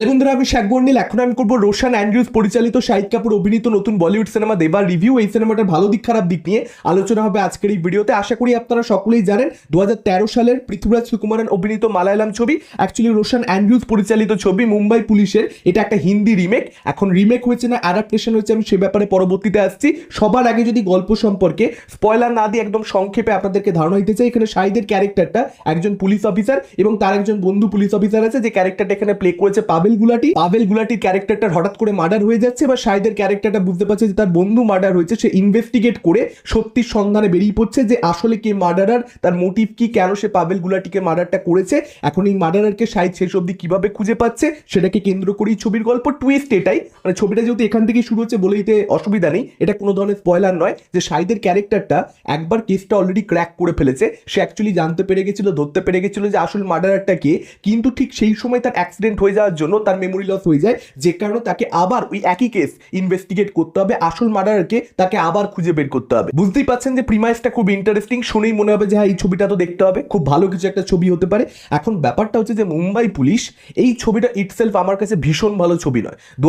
বন্ধুরা আমি শেখ বর্ণিল এখন আমি করব রোশান অ্যান্ড্রিউস পরিচালিত শাহিদ কাপুর অভিনীত নতুন বলিউড সিনেমা দেবার রিভিউ। এই সিনেমাটার ভালো দিক, খারাপ দিক নিয়ে আলোচনা হবে আজকের এই ভিডিওতে। আশা করি আপনারা সকলেই জানেন দু সালের পৃথ্বীরাজ সুকুমারন অভিনীত মালায়ালাম ছবি অ্যাকচুয়ালি রোশান অ্যান্ড্রিউস পরিচালিত ছবি মুম্বাই পুলিশের। এটা একটা হিন্দি রিমেক এখন রিমেক হয়েছে না অ্যাডাপ্টেশন হয়েছে, আমি সে ব্যাপারে পরবর্তীতে আসছি। সবার আগে যদি গল্প সম্পর্কে স্পয়লার না দিয়ে একদম সংক্ষেপে আপনাদেরকে ধারণা দিতে চাই, এখানে শাহিদের ক্যারেক্টারটা একজন পুলিশ অফিসার এবং তার একজন বন্ধু পুলিশ অফিসার আছে, যে ক্যারেক্টারটা এখানে প্লে করেছে পাবেল গুলাটি, পাবেল গুলাটির ক্যারেক্টারটা হঠাৎ করে মার্ডার হয়ে যাচ্ছে বা শাহিদের ক্যারেক্টারটা বুঝতে পারছে যে তার বন্ধু মার্ডার হয়েছে, সে ইনভেস্টিগেট করে সত্যির সন্ধানে বেরিয়ে পড়ছে যে আসলে কে মার্ডারার তার মোটিভ কি, কেন সে পাবেল গুলাটিকে মার্ডারটা করেছে, এখন এই মার্ডারারকে শাহিদ শেষ অব্দি কীভাবে খুঁজে পাচ্ছে, সেটাকে কেন্দ্র করেই ছবির গল্প টুইস্ট এটাই। মানে ছবিটা যেহেতু এখান থেকেই শুরু হচ্ছে বলে দিতে অসুবিধা নেই, এটা কোনো ধরনের স্পয়লার নয় যে শাহিদের ক্যারেক্টারটা একবার কেসটা অলরেডি ক্র্যাক করে ফেলেছে, সে অ্যাকচুয়ালি জানতে পেরে গেছিল, ধরতে পেরে গেছিল যে আসল মার্ডারারটা কে, কিন্তু ঠিক সেই সময় তার অ্যাক্সিডেন্ট হয়ে যাওয়ার জন্য তার মেমোরি লস হয়ে যায়, যে কারণে তাকে আবার ওই একই কেস ইনভেস্টিগেট করতে হবে, আসল মার্ডারকে তাকে আবার খুঁজে বের করতে হবে। বুঝতেই পাচ্ছেন যে প্রিমাইসটা খুব ইন্টারেস্টিং শুনেই মনে হবে যে হ্যাঁ এই ছবিটা তো দেখতে হবে। খুব ভালো কিছু একটা ছবি হতে পারে। এখন ব্যাপারটা হচ্ছে যে মুম্বাই পুলিশ এই ছবিটা ইটসেলফ আমার কাছে ভীষণ ভালো ছবি নয়। দু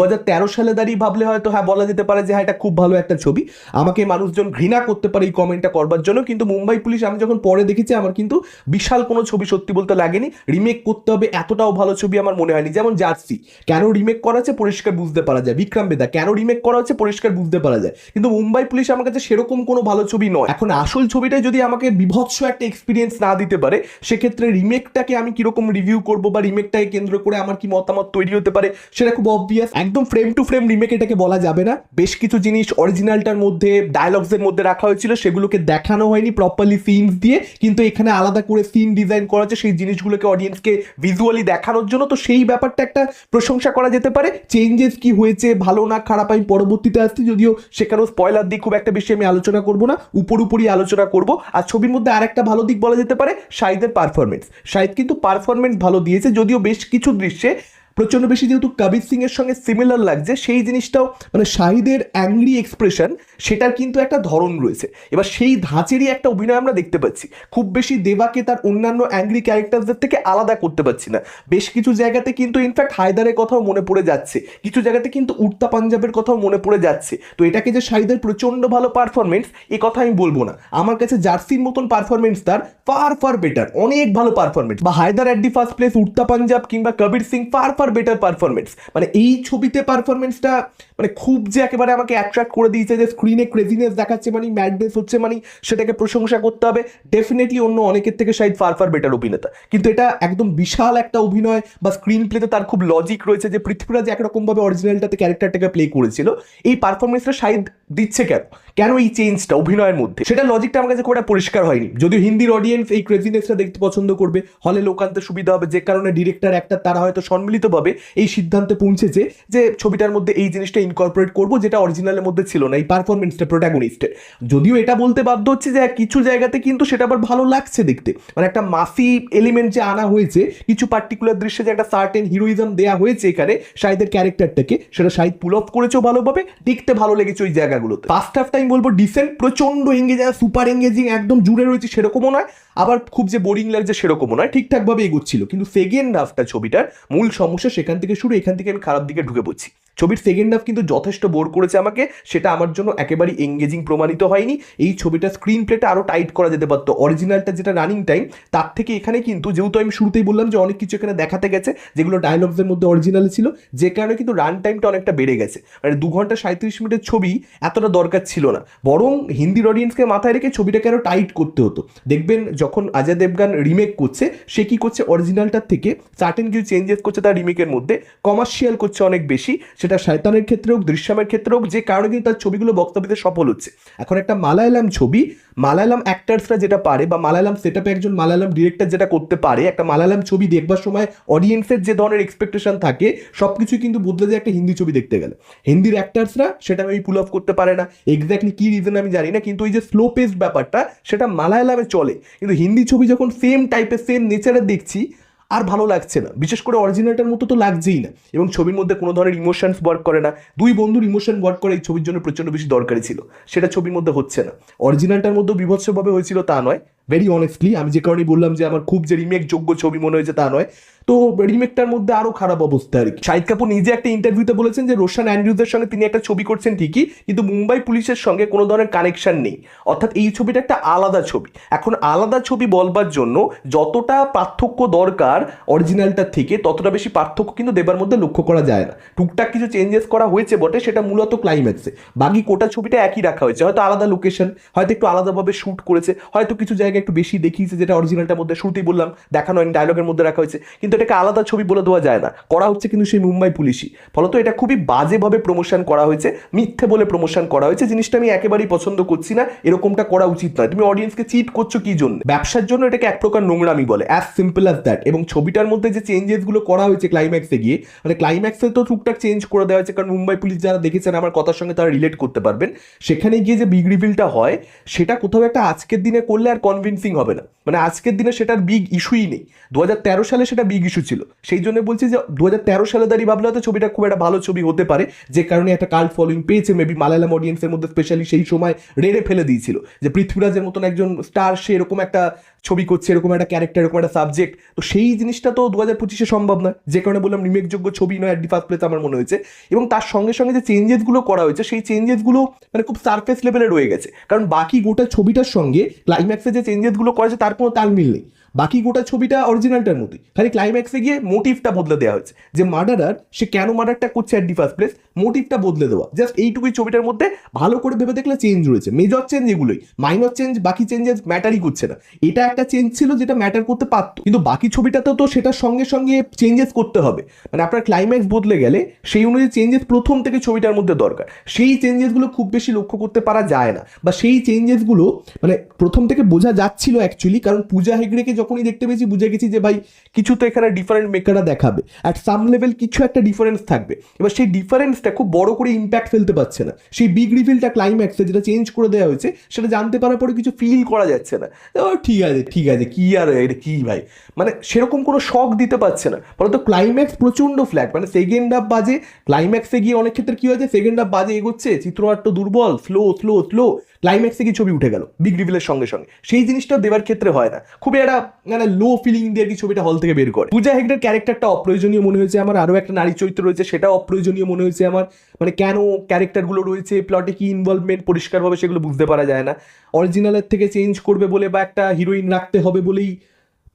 সালে দাঁড়িয়ে ভাবলে হয়তো হ্যাঁ বলা যেতে পারে যে হ্যাঁ এটা খুব ভালো একটা ছবি। আমাকে মানুষজন ঘৃণা করতে পারে এই কমেন্টটা করবার জন্য, কিন্তু মুম্বাই পুলিশ আমি যখন পরে দেখেছি, আমার কিন্তু বিশাল কোনো ছবি সত্যি বলতে লাগেনি। রিমেক করতে হবে, এতটাও ভালো ছবি আমার মনে হয়নি। যেমন জার্সি কেন রিমেক করা হচ্ছে পরিষ্কার বুঝতে পারা যায়। বিক্রম বেদা, কেন রিমেক করা হচ্ছে পরিষ্কার বুঝতে পারা যায়। কিন্তু মুম্বাই পুলিশ আমার কাছে সেরকম কোনো ভালো ছবি নয়। এখন আসল ছবিটা যদি আমাকে বিভৎস একটা এক্সপিরিয়েন্স না দিতে পারে, সেক্ষেত্রে রিমেকটাকে আমি কীরকম রিভিউ করব বা রিমেকটাকে কেন্দ্র করে আমার কি মতামত তৈরি হতে পারে, সেটা খুব অবভিয়াস একদম ফ্রেম টু ফ্রেম রিমেক এটাকে বলা যাবে না। বেশ কিছু জিনিস অরিজিনালটার মধ্যে ডায়লগসের মধ্যে রাখা হয়েছিল, সেগুলোকে দেখানো হয়নি প্রপারলি সিনস দিয়ে। কিন্তু এখানে আলাদা করে সিন ডিজাইন করা হচ্ছে সেই জিনিসগুলোকে অডিয়েন্সকে ভিজুয়ালি দেখানোর জন্য। তো সেই ব্যাপারটা একটা প্রশংসা করা যেতে পারে। চেঞ্জেস কি হয়েছে, ভালো না খারাপ, আমি পরবর্তীতে আসছি, যদিও সেখানেও স্পয়লার দিক খুব একটা বেশি আমি আলোচনা করব না উপর উপরই আলোচনা করব। আর ছবির মধ্যে আরেকটা ভালো দিক বলা যেতে পারে শাহিদের পারফরমেন্স শাহিদ কিন্তু পারফরমেন্স ভালো দিয়েছে, যদিও বেশ কিছু দৃশ্যে প্রচণ্ড বেশি যেহেতু কবির সিং এর সঙ্গে সিমিলার লাগছে, সেই জিনিসটাও মানে শাহিদের অ্যাংরি এক্সপ্রেশন সেটার কিন্তু একটা ধরন রয়েছে। এবার সেই ধাঁচেরই একটা অভিনয় আমরা দেখতে পাচ্ছি। খুব বেশি দেবাকে তার অন্যান্য অ্যাংরি ক্যারেক্টারদের থেকে আলাদা করতে পারছি না। বেশ কিছু জায়গাতে কিন্তু ইনফ্যাক্ট হায়দারের কথাও মনে পড়ে যাচ্ছে। কিছু জায়গাতে কিন্তু উড়তা পাঞ্জাবের কথাও মনে পড়ে যাচ্ছে। তো এটাকে যে শাহিদের প্রচণ্ড ভালো পারফরমেন্স এ কথা আমি বলব না। আমার কাছে জার্সির মতন পারফরমেন্স তার ফার ফার বেটার অনেক ভালো পারফরমেন্স বা Haider at the first place Udta Punjab কিংবা Kabir Singh far far better performance মানে এই ছবিতে পারফরমেন্সটা মানে খুব যে একেবারে আমাকে অ্যাট্রাক্ট করে দিয়েছে, যে স্ক্রিনে ক্রেজিনেস দেখাচ্ছে মানে ম্যাডনেস হচ্ছে মানে সেটাকে প্রশংসা করতে হবে। ডেফিনেটলি অন্য অনেকের থেকে শায়দ ফার ফার বেটার অভিনেতা। কিন্তু এটা একদম বিশাল একটা অভিনয় বা স্ক্রিন প্লেতে তার খুব লজিক রয়েছে যে পৃথ্বীরাজ একরকমভাবে অরিজিনালটাতে ক্যারেক্টারটাকে প্লে করেছিল, এই পারফরমেন্সটা শায়দ দিচ্ছে কেন? কেন এই চেঞ্জটা অভিনয়ের মধ্যে? সেটা লজিকটা আমার কাছে খুব পরিষ্কার হয়নি। যদিও হিন্দির অডিয়েন্স এই ক্রেজিনেসটা দেখতে পছন্দ করবে, হলে লোকান্তে সুবিধা হবে, যে কারণে ডিরেক্টর একটা তারা হয়তো সম্মিলিতভাবে এই সিদ্ধান্তে পৌঁছেছে যে ছবিটার মধ্যে এই জিনিসটা ইনকর্পোরেট করব, যেটা অরিজিনালের মধ্যে ছিল না, এই পারফরমেন্সটা প্রোটাগনিস্টের যদিও এটা বলতে বাধ্য হচ্ছে যে কিছু জায়গাতে কিন্তু সেটা আবার ভালো লাগছে দেখতে। মানে একটা মাসি এলিমেন্ট যে আনা হয়েছে, কিছু পার্টিকুলার দৃশ্যে যে একটা সার্টেন হিরোইজম দেওয়া হয়েছে এখানে শাহিদের ক্যারেক্টারটাকে সেটা শাহিদ পুল অফ করেছেও ভালোভাবে, দেখতে ভালো লেগেছে ওই জায়গাগুলোতে। ফার্স্ট হাফ টাইম বলব ডিসেন্ট প্রচণ্ড এঙ্গেজ সুপার এঙ্গেজিং একদম জুড়ে রয়েছে সেরকমও নয়, আবার খুব যে বোরিং লাগছে সেরকমও নয়, ঠিকঠাকভাবে এগোচ্ছিল। কিন্তু সেকেন্ড হাফটা ছবিটার মূল সমস্যা সেখান থেকে শুরু, এখান থেকে আমি খারাপ দিকে ঢুকে পড়ছি। ছবির সেকেন্ড হাফ কিন্তু যথেষ্ট বোর করেছে আমাকে। সেটা আমার জন্য একেবারেই এঙ্গেজিং প্রমাণিত হয়নি। এই ছবিটা স্ক্রিন প্লেটা আরও টাইট করা যেতে পারতো। অরিজিনালটা যেটা রানিং টাইম তার থেকে এখানে কিন্তু যেহেতু আমি শুরুতেই বললাম যে অনেক কিছু এখানে দেখাতে গেছে, যেগুলো ডায়লগসের মধ্যে অরিজিনাল ছিল, যে কারণে কিন্তু রান টাইমটা অনেকটা বেড়ে গেছে। মানে দু ঘণ্টা সাঁত্রিশ মিনিটের ছবি এতটা দরকার ছিল না। বরং হিন্দির অডিয়েন্সকে মাথায় রেখে ছবিটাকে আরও টাইট করতে হতো। দেখবেন যখন অজয় দেবগান রিমেক করছে, সে কি করছে অরিজিনালটার থেকে সার্টেন কিছু চেঞ্জেস করছে তার রিমেকের মধ্যে। কমার্শিয়াল করছে অনেক বেশি। সেটা শয়তানের ক্ষেত্রে হোক, দৃশ্যমের ক্ষেত্রে হোক, যে কারণে কিন্তু তার ছবিগুলো বক্তব্যতে সফল হচ্ছে। এখন একটা মালায়ালাম ছবি, মালায়ালাম অ্যাক্টার্সরা যেটা পারে বা মালায়ালাম সেট একজন মালায়ালাম ডিরেক্টর যেটা করতে পারে, একটা মালায়ালাম ছবি দেখবার সময় অডিয়েন্সের যে ধরনের এক্সপেকটেশন থাকে সব কিছুই কিন্তু বদলে যায় একটা হিন্দি ছবি দেখতে গেলে। হিন্দির অ্যাক্টার্সরা সেটা আমি পুল অফ করতে পারে না। এক্স্যাক্টলি কী রিজন আমি জানি না, কিন্তু ওই যে স্লো পেস্ট ব্যাপারটা, সেটা মালায়ালামে চলে। কিন্তু হিন্দি ছবি যখন সেম টাইপের সেম নেচারে দেখছি আর ভালো লাগছে না। বিশেষ করে অরিজিনালটার মতো তো লাগছেই না। এবং ছবির মধ্যে কোনো ধরনের ইমোশনস ওয়ার্ক করে না। দুই বন্ধুর ইমোশন ওয়ার্ক করে এই ছবির জন্য প্রচণ্ড বেশি দরকারি ছিল। সেটা ছবির মধ্যে হচ্ছে না। অরিজিনালটার মধ্যে বিভৎসভাবে হয়েছিল তা নয়। ভেরি অনেস্টলি আমি যে কারণে বললাম যে আমার খুব যে রিমেক যোগ্য ছবি মনে হয়েছে তা নয়। তো রিমেকটার মধ্যে আরও খারাপ অবস্থা আর কি। শাহিদ কাপুর নিজে একটা ইন্টারভিউতে বলেছেন যে, রোশান অ্যান্ড্রুজের সঙ্গে তিনি একটা ছবি করছেন ঠিকই, কিন্তু মুম্বাই পুলিশের সঙ্গে কোনো ধরনের কানেকশন নেই। অর্থাৎ এই ছবিটা একটা আলাদা ছবি। এখন আলাদা ছবি বলবার জন্য যতটা পার্থক্য দরকার অরিজিনালটার থেকে, ততটা বেশি পার্থক্য কিন্তু দেবার মধ্যে লক্ষ্য করা যায় না। টুকটাক কিছু চেঞ্জেস করা হয়েছে বটে, সেটা মূলত ক্লাইম্যাক্সে বাকি কোটা ছবিটা একই রাখা হয়েছে। হয়তো আলাদা লোকেশন হয়তো একটু আলাদাভাবে শ্যুট করেছে, হয়তো কিছু জায়গায় একটু বেশি দেখিয়েছে যেটা অরিজিনালটার মধ্যে শুরুতেই বললাম, দেখানো হয়নি ডায়লগের মধ্যে রাখা হয়েছে। কিন্তু এটাকে আলাদা ছবি বলে দেওয়া যায় না। করা হচ্ছে কিন্তু সেই মুম্বাই পুলিশই। ফলত এটা খুবই বাজেভাবে প্রমোশন করা হয়েছে, মিথ্যে বলে প্রমোশন করা হয়েছে। জিনিসটা আমি একেবারেই পছন্দ করছি না, এরকমটা করা উচিত নয়। তুমি অডিয়েন্সকে চিট করছ কি জন্য? ব্যবসার জন্য এটাকে এক প্রকার নোংরামি বলে অ্যাজ সিম্পল অ্যাজ দ্যাট এবং ছবিটার মধ্যে যে চেঞ্জেসগুলো করা হয়েছে ক্লাইম্যাক্সে গিয়ে মানে ক্লাইম্যাক্সে তো টুকটাক চেঞ্জ করে দেওয়া হয়েছে, কারণ মুম্বাই পুলিশ যারা দেখেছেন আমার কথার সঙ্গে তারা রিলেট করতে পারবেন। সেখানে গিয়ে যে বিগ রিভিলটা হয়, সেটা কোথাও একটা আজকের দিনে করলে আর কনভিন্সিং হবে না। মানে আজকের দিনে সেটার বিগ ইস্যুই নেই। দু হাজার তেরো সালে সেটা বিগ ইস্যু ছিল। সেই জন্য বলছি যে দু হাজার তেরো সালে দাঁড়িয়ে ভাবলে হয়তো ছবিটা খুব একটা ভালো ছবি হতে পারে, যে কারণে একটা কাল্ট ফলোইং পেয়েছে মেবি মালায়ালাম অডিয়েন্সের মধ্যে স্পেশালি সেই সময় রেড়ে ফেলে দিয়েছিল। যে পৃথ্বীরাজের মতন একজন স্টার সে এরকম একটা ছবি করছে, এরকম একটা ক্যারেক্টার এরকম একটা সাবজেক্ট তো সেই জিনিসটা তো দু হাজার পঁচিশে সম্ভব নয়। যে কারণে বললাম রিমেকযোগ্য ছবি নয় অ্যাট দি ফার্স্ট প্লেস আমার মনে হয়েছে। এবং তার সঙ্গে সঙ্গে যে চেঞ্জেসগুলো করা হয়েছে, সেই চেঞ্জেসগুলো মানে খুব সারফেস লেভেলে রয়ে গেছে। কারণ বাকি গোটা ছবিটার সঙ্গে ক্লাইম্যাক্সে যে চেঞ্জেসগুলো করেছে তার কোনো তাল মিল নেই। বাকি গোটা ছবিটা অরিজিনালটার মতোই। খালি ক্লাইম্যাক্সে গিয়ে মোটিভটা বদলে দেওয়া হয়েছে। যে মার্ডারার সে কেন মার্ডারটা করছে অ্যাট দি ফার্স্ট প্লেস মোটিভটা বদলে দেওয়া। জাস্ট এইটুকুই ছবিটার মধ্যে ভালো করে ভেবে দেখলে চেঞ্জ রয়েছে। মেজর চেঞ্জ এগুলোই। মাইনর চেঞ্জ বাকি চেঞ্জেস ম্যাটারই করছে না। এটা একটা চেঞ্জ ছিল যেটা ম্যাটার করতে পারতো। কিন্তু বাকি ছবিটাতেও তো সেটার সঙ্গে সঙ্গে চেঞ্জেস করতে হবে। মানে আপনার ক্লাইম্যাক্স বদলে গেলে সেই অনুযায়ী চেঞ্জেস প্রথম থেকে ছবিটার মধ্যে দরকার। সেই চেঞ্জেসগুলো খুব বেশি লক্ষ্য করতে পারা যায় না। বা সেই চেঞ্জেসগুলো মানে প্রথম থেকে বোঝা যাচ্ছিল অ্যাকচুয়ালি কারণ পূজা হেগড়েকে যখনই দেখতে পেয়েছি, বুঝে গেছি যে ভাই কিছু তো এখানে ডিফারেন্ট মেকাররা দেখাবে। অ্যাট সাম লেভেল কিছু একটা ডিফারেন্স থাকবে। এবার সেই ডিফারেন্সটা খুব বড় করে ইম্প্যাক্ট ফেলতে পারছে না। সেই বিগ রিভিলটা ক্লাইম্যাক্সে যেটা চেঞ্জ করে দেওয়া হয়েছে, সেটা জানতে পারার পরে কিছু ফিল করা যাচ্ছে না। ও ঠিক আছে ঠিক আছে, কি আর এটা কি ভাই? মানে সেরকম কোনো শখ দিতে পারছে না। ফলত ক্লাইম্যাক্স প্রচণ্ড ফ্ল্যাট মানে সেকেন্ড হাফ বাজে ক্লাইম্যাক্সে গিয়ে অনেক ক্ষেত্রে কি হয়েছে সেকেন্ড হাফ বাজে এগোচ্ছে, চিত্রনাট্য দুর্বল স্লো স্লো স্লো ক্লাইম্যাক্সে কি ছবি উঠে গেল বিগ রিভিলের সঙ্গে সঙ্গে। সেই জিনিসটা দেওয়ার ক্ষেত্রে হয় না। খুবই একটা মানে লো ফিলিং দিয়ে কি ছবিটা হল থেকে বের করে। পূজা হেগড়ের ক্যারেক্টারটা অপ্রয়োজনীয় মনে হয়েছে আমার, আরও একটা নারী চরিত্র রয়েছে, সেটাও অপ্রয়োজনীয় মনে হয়েছে আমার। মানে কেন ক্যারেক্টারগুলো রয়েছে প্লটে কি ইনভলভমেন্ট পরিষ্কারভাবে সেগুলো বুঝতে পারা যায় না। অরিজিনালের থেকে চেঞ্জ করবে বলে বা একটা হিরোইন রাখতে হবে বলেই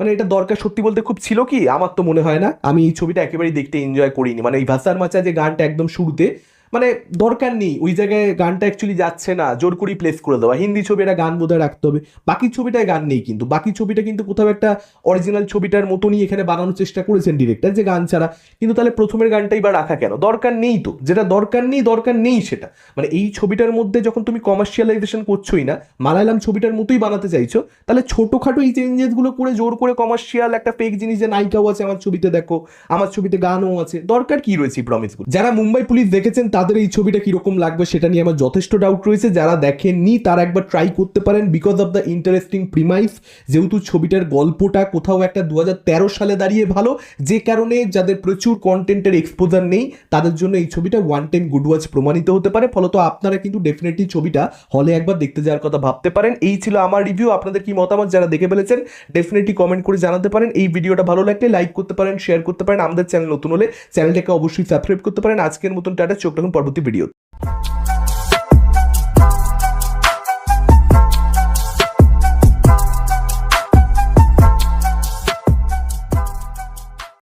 মানে এটা দরকার সত্যি বলতে খুব ছিল কি? আমার তো মনে হয় না। আমি এই ছবিটা একেবারেই দেখতে এনজয় করিনি। মানে এই ভাসার মাচা যে গানটা একদম শুরুতে মানে দরকার নেই, ওই জায়গায় গানটা অ্যাকচুয়ালি যাচ্ছে না, জোর করেই প্লেস করে দেওয়া। হিন্দি ছবি একটা গান বোধহয় রাখতে হবে। বাকি ছবিটায় গান নেই কিন্তু। বাকি ছবিটা কিন্তু কোথাও একটা অরিজিনাল ছবিটার মতনই এখানে বানানোর চেষ্টা করেছেন ডিরেক্টর যে গান ছাড়া। কিন্তু তাহলে প্রথমের গানটাই বা রাখা কেন? দরকার নেই তো। যেটা দরকার নেই দরকার নেই সেটা। মানে এই ছবিটার মধ্যে যখন তুমি কমার্শিয়ালাইজেশন করছোই না, মালায়ালাম ছবিটার মতোই বানাতে চাইছো, তাহলে ছোটোখাটো এই চেঞ্জেসগুলো করে জোর করে কমার্শিয়াল একটা ফেক জিনিস যে নায়িকাও আছে আমার ছবিতে দেখো, আমার ছবিতে গানও আছে। দরকার কি রয়েছে এই প্রমিসগুলো যারা মুম্বাই পুলিশ দেখেছেন তাদের এই ছবিটা কীরকম লাগবে সেটা নিয়ে আমার যথেষ্ট ডাউট রয়েছে। যারা দেখেননি, তারা একবার ট্রাই করতে পারেন। Because of the interesting premise যেহেতু ছবিটার গল্পটা কোথাও একটা দু হাজার তেরো সালে দাঁড়িয়ে ভালো, যে কারণে যাদের প্রচুর কন্টেন্টের এক্সপোজার নেই, তাদের জন্য এই ছবিটা ওয়ান টাইম গুড ওয়াচ প্রমাণিত হতে পারে। ফলত আপনারা কিন্তু ডেফিনেটলি ছবিটা হলে একবার দেখতে যাওয়ার কথা ভাবতে পারেন। এই ছিল আমার রিভিউ আপনাদের কি মতামত যারা দেখে ফেলেছেন ডেফিনেটলি কমেন্ট করে জানাতে পারেন। এই ভিডিওটা ভালো লাগলে লাইক করতে পারেন শেয়ার করতে পারেন। আমাদের চ্যানেল নতুন হলে চ্যানেলটাকে অবশ্যই সাবস্ক্রাইব করতে পারেন। আজকের মতন টাটা, চোখ রাখুন। পরবর্তী ভিডিও